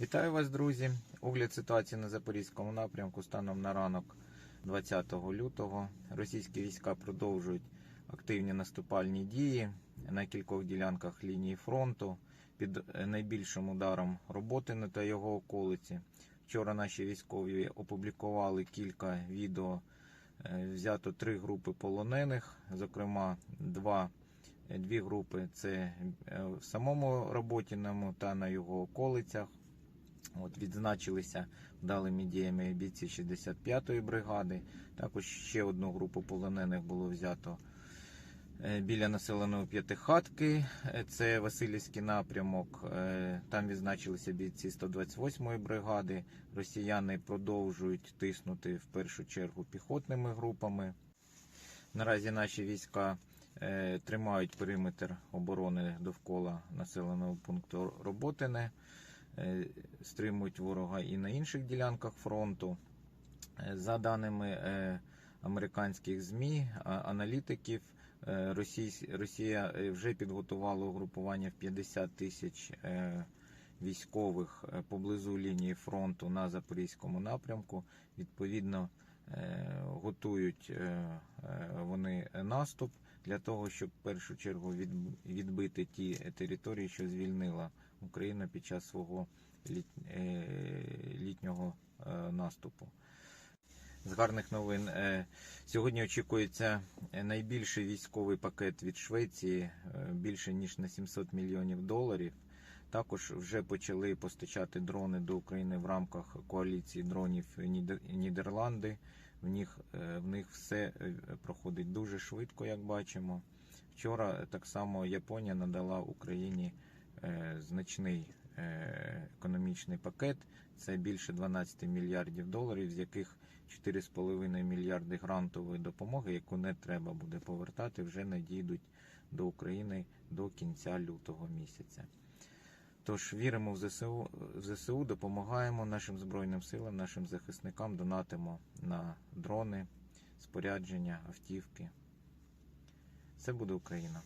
Вітаю вас, друзі! Огляд ситуації на Запорізькому напрямку станом на ранок 20 лютого. Російські війська продовжують активні наступальні дії на кількох ділянках лінії фронту під найбільшим ударом Роботини та його околиці. Вчора наші військові опублікували кілька відео. Е, Взято три групи полонених, зокрема, два Е, Дві групи це е, в самому Роботіному та на його околицях. От Відзначилися вдалими діями бійці 65-ї бригади. Також ще одну групу полонених було взято е, біля населеної п'ятихатки. Е, Це Васильівський напрямок. Е, Там відзначилися бійці 128-ї бригади. Росіяни продовжують тиснути в першу чергу піхотними групами. Наразі наші війська тримають периметр оборони довкола населеного пункту Роботине, стримують ворога і на інших ділянках фронту. Е, За даними е, американських ЗМІ, аналітиків, е, Росія е, вже підготувала угрупування в 50 тисяч е, військових е, поблизу лінії фронту на Запорізькому напрямку. Відповідно, е, готують е, е, вони наступ для того, щоб в першу чергу відбити ті території, що звільнила Україна під час свого е, літнього е, наступу. З гарних новин е, сьогодні очікується е, найбільший військовий пакет від Швеції е, більше ніж на 700 мільйонів доларів. Також вже почали постачати дрони до України в рамках коаліції дронів Нідер- Нідерланди. В них, е, в них все е, проходить дуже швидко, як бачимо. Вчора так само Японія надала Україні е, значний е, економічний пакет. Це більше 12 мільярдів доларів, з яких 4,5 мільярди грантової допомоги, яку не треба буде повертати, вже надійдуть до України до кінця лютого місяця. Тож віримо в ЗСУ, в ЗСУ, допомагаємо нашим Збройним силам, нашим захисникам, донатимо на дрони, спорядження, автівки. Це буде Україна.